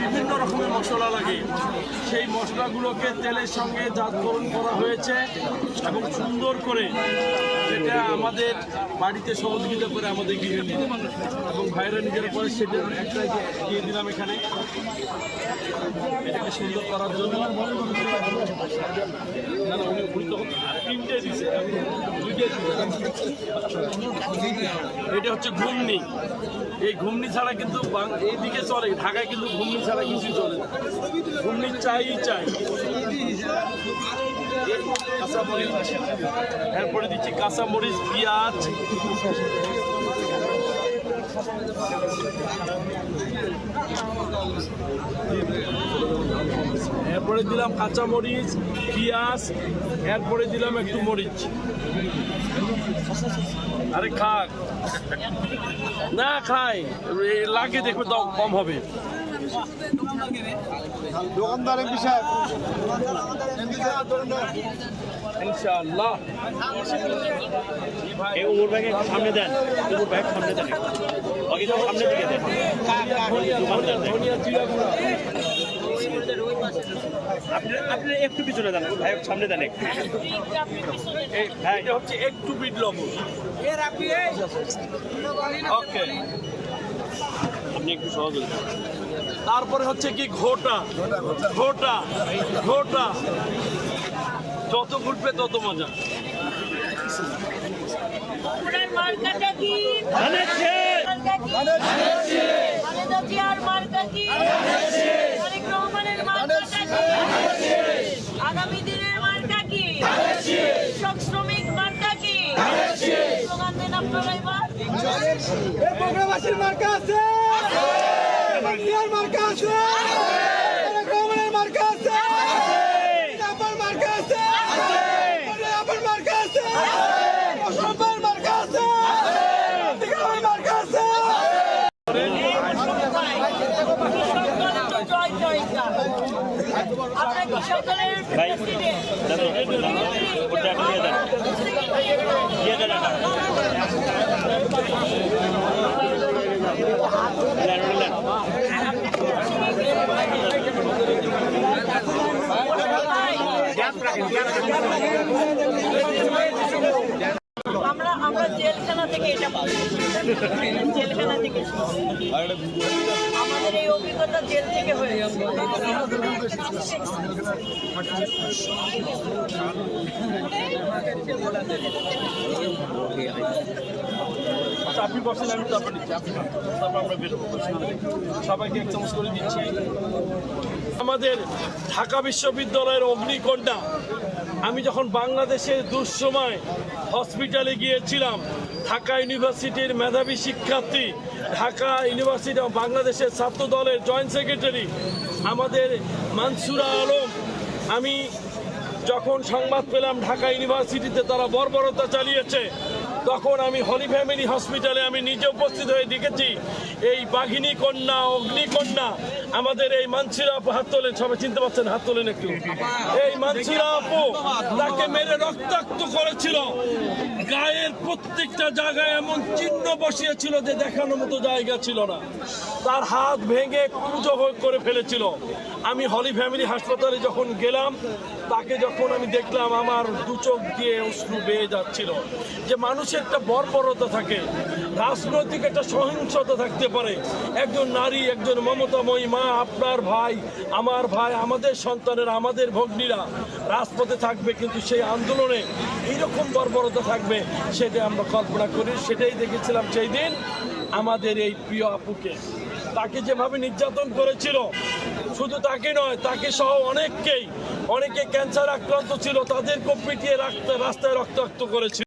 বিভিন্ন রকমের মশলা লাগে সেই মশলাগুলোকে তেলের সঙ্গে জাতকরণ করা হয়েছে এবং সুন্দর করে যেটা আমাদের বাড়িতে সহযোগিতা করে আমাদের গৃহিণী এবং ভাইরা নিজেরা করে সেটা একটা দিয়ে দিলাম এখানে এটাকে সুন্দর করার জন্য এটা হচ্ছে ঘুমনি এই ঘুমনি ছাড়া কিন্তু এইদিকে চলে, ঢাকায় কিন্তু ঘুমনি ছাড়া কিছু চলে না। ঘুমনি চাই চাই। এরপরে দিচ্ছি কাঁচামরিচ, পেঁয়াজ। এরপরে দিলাম কাঁচা মরিচ, পিঁয়াজ, এরপরে দিলাম একটু মরিচ। আরে খাক। না খাই লাগে দেখবে দম কম হবে। দোকানদারের বিষয় ইনশাআল্লাহ। এই উমর ব্যাগে সামনে দেন। উমর ব্যাগ সামনে দেন সামনে দিকে দেন। দোকানদার আপনি আপনি একটু পিছনে দেন। ভাই সামনে দেন একটু। এটা হচ্ছে একটু বিট লবণ ওকে। আপনি একটু সহযোগিতা তারপরে হচ্ছে কি ঘোটা। ঘোটা। ঘোটা। যত ঘুরবে তত মজা। আগামী দিনের মার্কা কি? কৃষক শ্রমিক মার্কা কি? স্লোগান দেন আপনারা এবার মার্কা আছে। ইয়ার মার্কা আছে রহমানের মার্কা আছে আপার মার্কা আছে আপার মার্কা আছে সবার মার্কা আছে দিঘার মার্কা আছে ভাই, ওটা দিয়ে দেন দিয়ে। দেন, ওটা দেন। আমরা আমরা জেলখানা থেকে এটা পাবো। জেলখানা থেকে। আমাদের এই অভিজ্ঞতা জেল থেকে হয়েছে। আচ্ছা আপনি বসেন, আমি তারপর নিচ্ছি আপনি তারপর আমরা বেরোবো সবাইকে এক চামচ করে দিচ্ছি। আমাদের ঢাকা বিশ্ববিদ্যালয়ের অগ্নিকন্যা আমি যখন বাংলাদেশের দুঃসময় হসপিটালে গিয়েছিলাম, ঢাকা ইউনিভার্সিটির মেধাবী শিক্ষার্থী, ঢাকা ইউনিভার্সিটি বাংলাদেশের ছাত্র দলের জয়েন্ট সেক্রেটারি, আমাদের মানসুরা আলম, আমি যখন সংবাদ পেলাম ঢাকা ইউনিভার্সিটিতে তারা বর্বরতা চালিয়েছে, তখন আমি হলি ফ্যামিলি হসপিটালে আমি নিজে উপস্থিত হয়ে দেখেছি, এই বাঘিনী কন্যা অগ্নিকন্যা আমাদের এই মানসিরা আপু হাত তোলেন, সবাই চিনতে পারছেন, হাত তোলেন একটু। এই মানসিরা আপু তাকে মেরে রক্তাক্ত করেছিল। গায়ের প্রত্যেকটা জায়গায় এমন চিহ্ন বসিয়েছিল যে দেখানোর মতো জায়গা ছিল না। তার হাত ভেঙে কুজো করে ফেলেছিল। আমি হলি ফ্যামিলি হাসপাতালে যখন গেলাম তাকে যখন আমি দেখলাম, আমার দু চোখ দিয়ে অশ্রু বেয়ে যাচ্ছিল। যে মানুষের একটা বর্বরতা থাকে, রাজনৈতিক একটা সহিংসতা থাকতে পারে। একজন নারী, একজন মমতাময়ী মা, আপনার ভাই, আমার ভাই, আমাদের সন্তানের, আমাদের ভগ্নীরা রাজপথে থাকবে, কিন্তু সেই আন্দোলনে এইরকম বর্বরতা থাকবে, সেটা আমরা কল্পনা করি। সেটাই দেখেছিলাম সেই দিন আমাদের এই প্রিয় আপুকে। তাকে যেভাবে নির্যাতন করেছিল, শুধু তাকে নয়, তাকে সহ অনেককেই অনেকে ক্যান্সার আক্রান্ত ছিল তাদেরকে পিটিয়ে রাস্তায় রক্তাক্ত করেছিল।